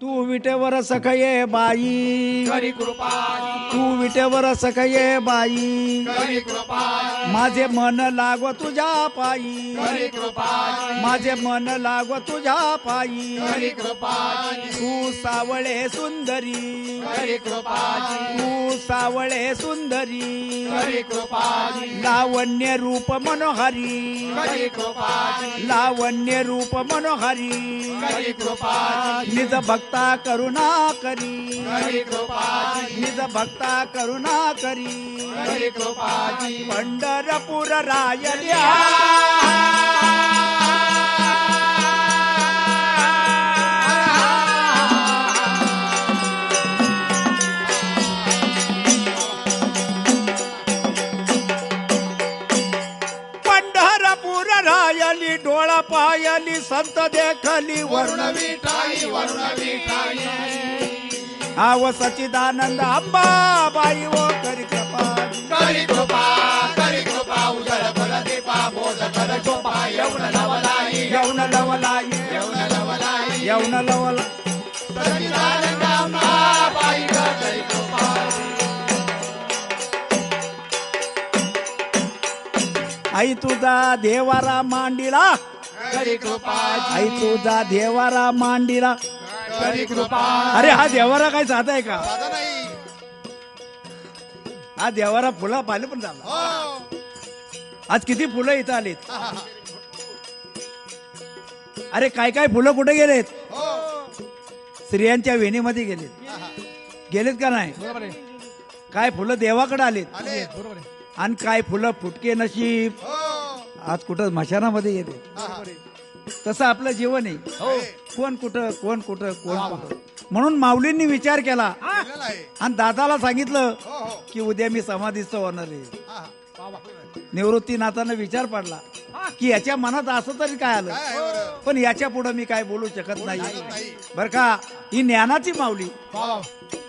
तू विटेवर सखये बाई. करी कृपाजी तू विटेवर सखये बाई. करी कृपाजी माझे मन लागव तुझ्या पायी. करी कृपाजी माझे मन लागव तुझ्या पायी. करी कृपाजी तू सावळे सुंदरी. करी कृपाजी तू सावळे सुंदरी. करी कृपाजी लावण्य रूप मनोहरी. करी कृपाजी लावण्य रूप मनोहरी. करी कृपाजी निज भक्ता करुणा करी. निज भक्ता करुणा करी. पंढरपूर रायल्या. पायली संत देखली वरुण विठाई वरुण विठाई. आव सचिदानंद अंबा बाई ओ करी कृपा. करी कृपा करी कृपा उजळ कर दीपा बोध कर शोभा येऊन नवलाई येऊन लवलाई येऊन नवलाई येऊन लवला. सच्चिदानंद अंबा बाई करी कृपा. आई तुझा देवारा मांडिला करी कृपा आई तुझा देवारा मांडिला. करी कृपा. अरे हा देवारा काय साधा आहे का? दादा नाही. हा देवारा फुला पाहिले पण झाला. हो. आज किती फुलं इथं आलीत? अरे काय काय फुलं कुठे गेलेत? हो. स्त्रियांच्या वेणीमध्ये गेलेत. गेलेत का नाही? बरोबर आहे. काय फुलं देवाकडे आलेत? आले बरोबर आहे. आणि काय फुलं फुटके नशीब? हो. आज कुठं मशानामध्ये गेले तसं आपलं जीवन आहे. हो. कोण कुठं कोण कुठं कोण कुठं? म्हणून माऊलींनी विचार केला. आणि दादाला सांगितलं हो हो. की उद्या मी समाधीचं होणार आहे. निवृत्तीनाथानं विचार पडला. की याच्या मनात असं तरी काय आलं? पण याच्यापुढे मी काय बोलू शकत नाही. बर का? ही ज्ञानाची माऊली.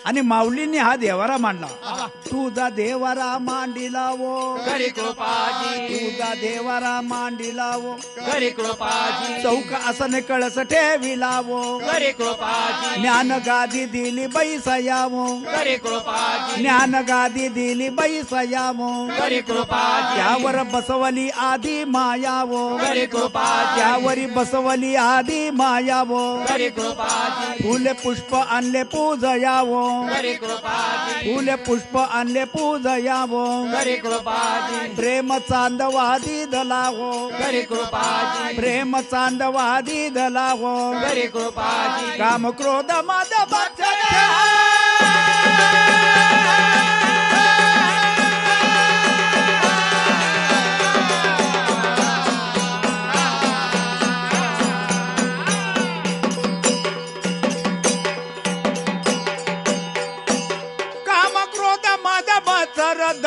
आणि माऊलींनी हा देवारा मांडला. तुझा देवारा मांडिला वो. करी कृपाजी. तुझा देवारा मांडिला वो. करी कृपाजी. चौक आसन कळस ठेविला वो. करी कृपाजी. ज्ञान गादी दिली बैसयावो करी कृपाजी. ज्ञान गादी दिली बैसयावो करी कृपाजी. त्यावर बसवली आधी मायावो करी कृपाजी. त्यावरी बसवली आधी मायावो करी कृपाजी. फुले पुष्प आणले पूजयावो करी फुले पुष्प आणले पूजयावो करी कृपाजी प्रेम चांदवादी दलावो. करी कृपाजी प्रेम चांदवादी दलावो. करी कृपाजी काम क्रोध मद काम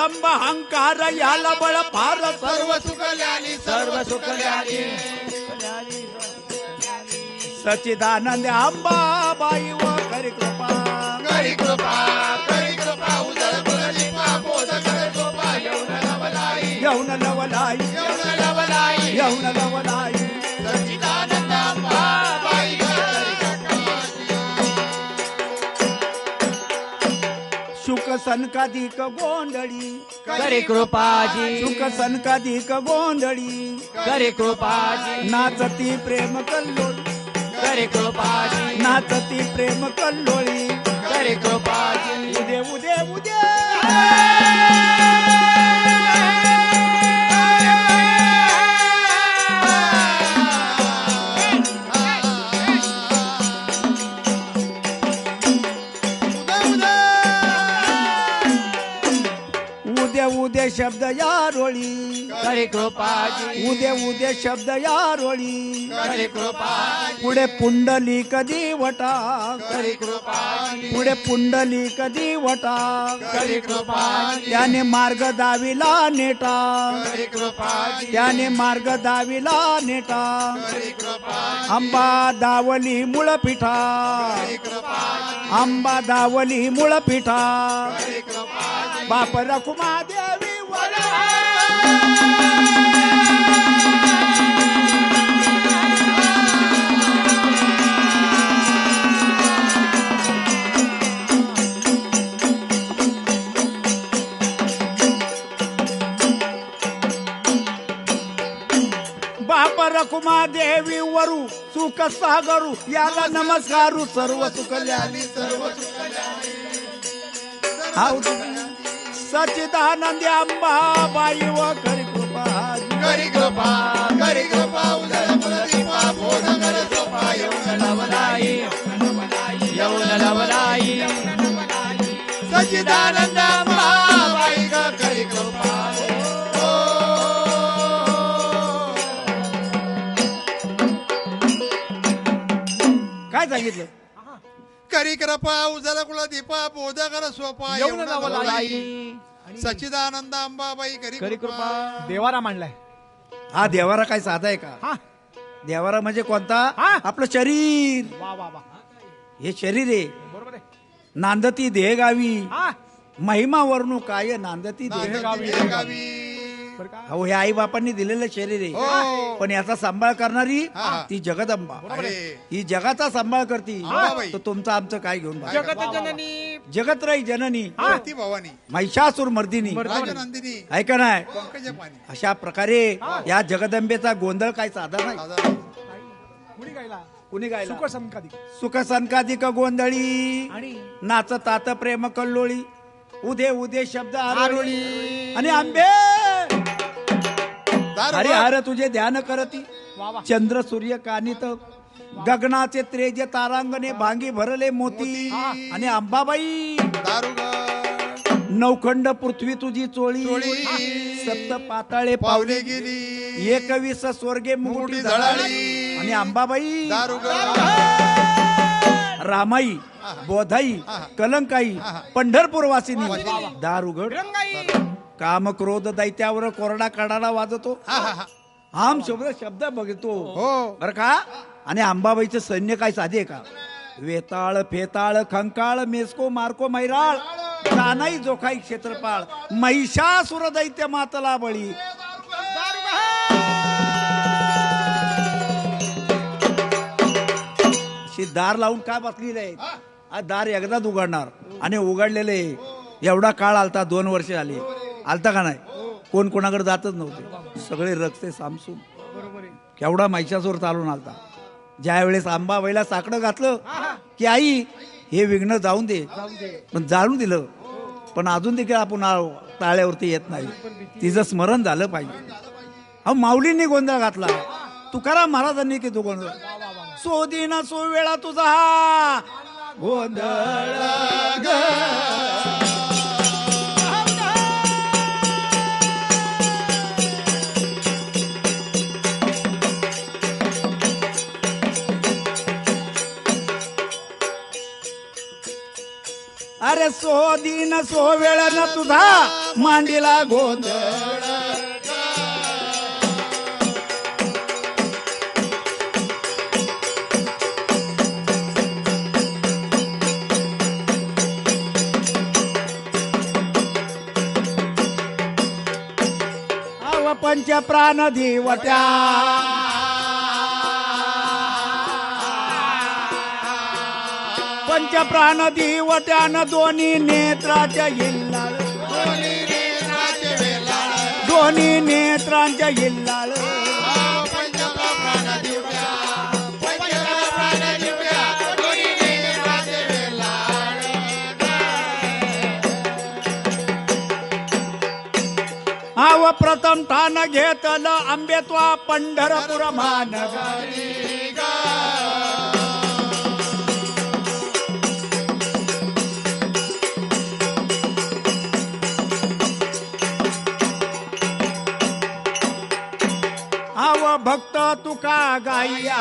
दंभ अहंकार याला बळ फार सर्व सर्व सुखल्याली सर्व सुखल्याली. सचिदानंद अंबा बाई व करी कृपा करी कृपा करी कृपा शोभा येऊन नवलाई येऊन लवलाई. येऊन नवलाई येऊन लवलाई. सनकाधिक गोंधळी. करी कृपाजी. शुक सनकाधिक गोंधळी. करी कृपाजी. नाचती प्रेम कल्लोळी. करी कृपाजी. नाचती प्रेम कल्लोळी. करी कृपाजी. उदे उदे उदे. शब्द या रोळी करी कृपाजी. उदे उदे शब्द या रोळी करी कृपाजी. पुढे पुंडली कधी वटा. करी कृपाजी. पुढे पुंडली कधी वटा. करी कृपाजी. त्याने मार्ग दाविला नेटा. करी कृपाजी. त्याने मार्ग दाविला नेटा. करी कृपाजी. आंबा दावली मुळ पिठा. करी कृपाजी. आंबा दावली मुळ पिठा. करी कृपाजी. बाप रखुमा वरा. रकुमा देवी वरु सुख सागरू याला नमस्कारू सर्व सुख आली सर्व सुख सचिदानंदी अंबा बाई व कृपा करी कृपा करी कृपा उजळ कुलदीपा बोधकर सोपा येऊन लवलाई येऊन लवलाई सच्चिदानंद बाई ग करी कृपा. काय सांगितलं? करी कृपा उजळ कुलदीपा बोधकर सोपा येऊन येऊन लवलाई. लवलाई सच्चिदानंद अंबाबाई करी खरी कृपा. देवारा मांडलाय. हा देवारा काय साधा आहे का? हा. देवारा म्हणजे कोणता? हा. आपलं शरीर. वा वा वा. हे शरीर आहे. बरोबर आहे. नांदती देहगावी. हा. महिमा वर्णू काय नांदती देह गावी, अहो हे आई बापांनी दिलेलं शरीर आहे. हो. पण याचा सांभाळ करणारी. ती जगदंबा. अरे ही जगाचा सांभाळ करती. तर तुमचं आमचं काय घेऊन बघा. जगत जननी. जगत राही जननी. भक्ती भवानी महिषासूर मर्दिनी. ऐका पाणी अशा प्रकारे या जगदंबेचा गोंधळ काय साधा नाही. कुणी गायला? कुणी गायला? सुख संकादी सुख संकादिक गोंधळी? आणि? नाचतात प्रेम कल्लोळी. उदे उदे शब्द आरोळी. आणि आंबे! दारू हरे बघ. हर तुझे ध्यान करती. चंद्र सूर्य कानित गगनाचे त्रेजे तारांगणे भांगी भरले मोती. आणि अंबाबाई. नौखंड पृथ्वी तुझी चोळी. सप्त पाताळे पावले गेली. एकवीस स्वर्गे मुकुटी झळाळी. आणि अंबाबाई. रामाई बोधाई कलंकाई पंढरपूर वासिनी. दारुगड. रंगाई. काम क्रोध दैत्यावर कोरडा काढायला वाजतो. हा, हा, हा. आम शब्द शब्द बघतो. हो. बर का? आणि अंबाबाईचं सैन्य काय साधे का? वेताळ फेताळ खंकाळ मेस्को मार्को मैराळ तानाई जोखाई क्षेत्रपाळ महिषासुर दैत्य मातला बळी. दार लावून काय बसलेले आहेत आज दार एकदाच उघडणार. आणि उघडलेले एवढा काळ आलता दोन वर्ष आली आलता का नाही? कोण कोणाकडे जातच नव्हते. सगळे रक्ते सामसून केवढा महिषासूर चालून आलता. ज्या वेळेस आंबाबाईला साकडं घातलं की आई हे विघ्न जाऊन दे. पण जाणून दिलं. पण अजून देखील आपण आ- ताळ्यावरती येत नाही. तिचं स्मरण झालं पाहिजे. अहो माऊलींनी गोंधळ घातला. तुकाराम महाराजांनी की तो गोंधळ सोदीना सो वेळा तुझा हा गोंधळ अरे सो दिन सो वेळ न तुझा मांडीला गोंधळ. पंच प्राण दिवट्या पंच प्राण धीवट्यान दोन्ही नेत्राच्या हिल्लाळ वेलाळ. दोन्ही नेत्रांच्या हिल्लाळ. आव प्रथम ठाण घेतलं आंबेत्वा पंढरपूर महानगरी भक्त तुका गाईया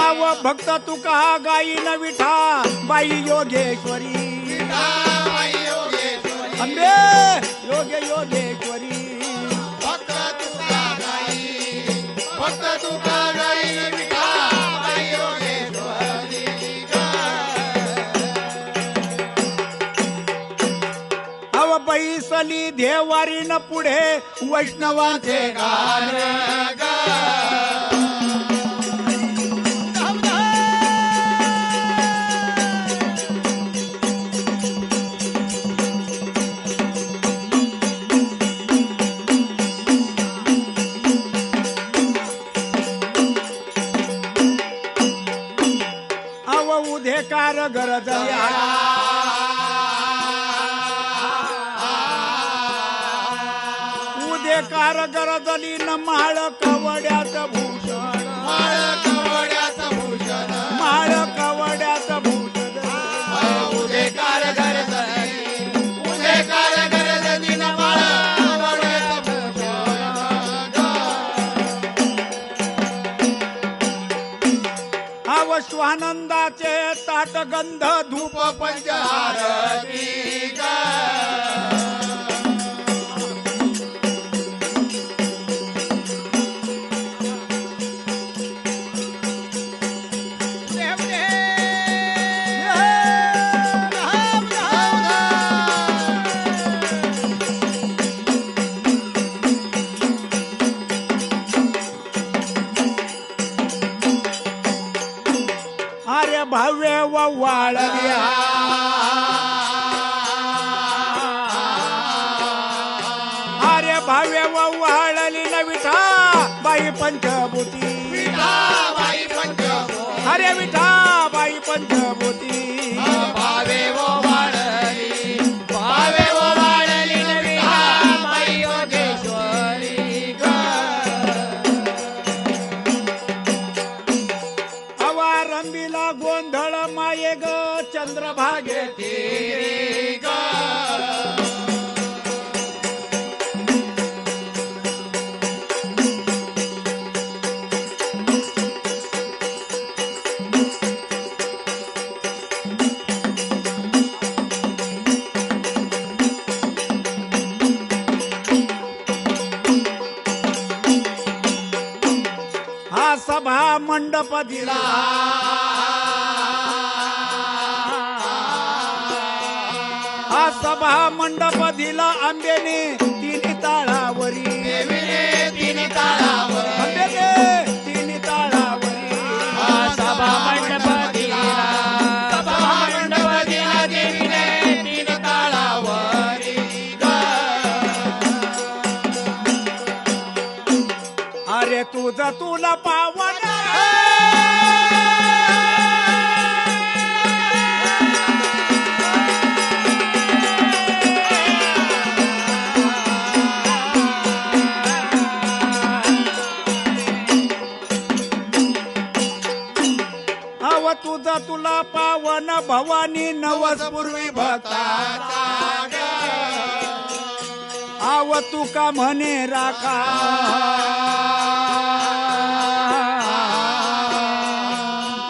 आव भक्त तुका गाईन विठा बाई योगेश्वरी बाई अंबे योगे योगेश्वरी भक्त तुका गाई. भक्त तुका वारी न पुढे वैष्णवाचे गाण अव उधेकार गरज कार गरजली न माळ कवड्यात भूषण. माळ कवड्याचं भूषण. माळ भूषण न माळ कवड्याचं भूषण ताट गंध धूप धूप पंचहारती न विठा बाई पंचभूती. विठाबाई पंचभूत. अरे विठा बाई पंचभूती. दिला भवानी नवस पूर्वी भक्ता आव तुका म्हणे राखा.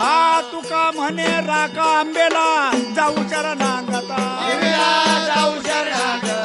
हा तुका म्हणे राखा आंबेला जाऊ चरणांगता जाऊ शरणागता.